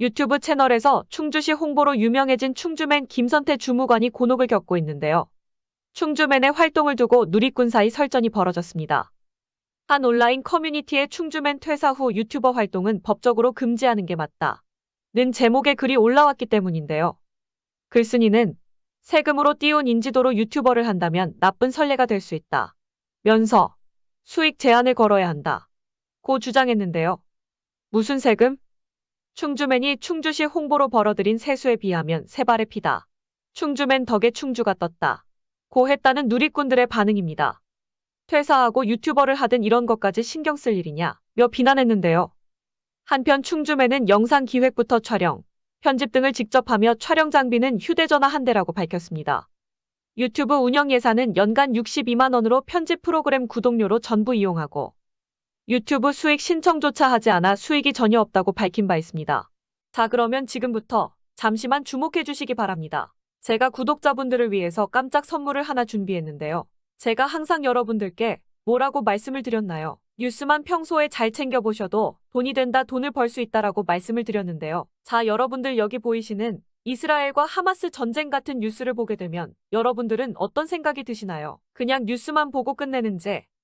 유튜브 채널에서 충주시 홍보로 유명해진 충주맨 김선태 주무관이 곤혹을 겪고 있는데요. 충주맨의 활동을 두고 누리꾼 사이 설전이 벌어졌습니다. 한 온라인 커뮤니티의 충주맨 퇴사 후 유튜버 활동은 법적으로 금지하는 게 맞다. 는 제목의 글이 올라왔기 때문인데요. 글쓴이는 세금으로 띄운 인지도로 유튜버를 한다면 나쁜 선례가 될 수 있다. 면서 수익 제한을 걸어야 한다. 고 주장했는데요. 무슨 세금? 충주맨이 충주시 홍보로 벌어들인 세수에 비하면 세 발의 피다. 충주맨 덕에 충주가 떴다. 고 했다는 누리꾼들의 반응입니다. 퇴사하고 유튜버를 하든 이런 것까지 신경 쓸 일이냐? 며 비난했는데요. 한편 충주맨은 영상 기획부터 촬영, 편집 등을 직접 하며 촬영 장비는 휴대전화 한 대라고 밝혔습니다. 유튜브 운영 예산은 연간 62만 원으로 편집 프로그램 구독료로 전부 이용하고 유튜브 수익 신청조차 하지 않아 수익이 전혀 없다고 밝힌 바 있습니다. 자, 그러면 지금부터 잠시만 주목해 주시기 바랍니다. 제가 구독자분들을 위해서 깜짝 선물을 하나 준비했는데요. 제가 항상 여러분들께 뭐라고 말씀을 드렸나요? 뉴스만 평소에 잘 챙겨보셔도 돈이 된다, 돈을 벌 수 있다라고 말씀을 드렸는데요. 자, 여러분들 여기 보이시는 이스라엘과 하마스 전쟁 같은 뉴스를 보게 되면 여러분들은 어떤 생각이 드시나요? 그냥 뉴스만 보고 끝내는지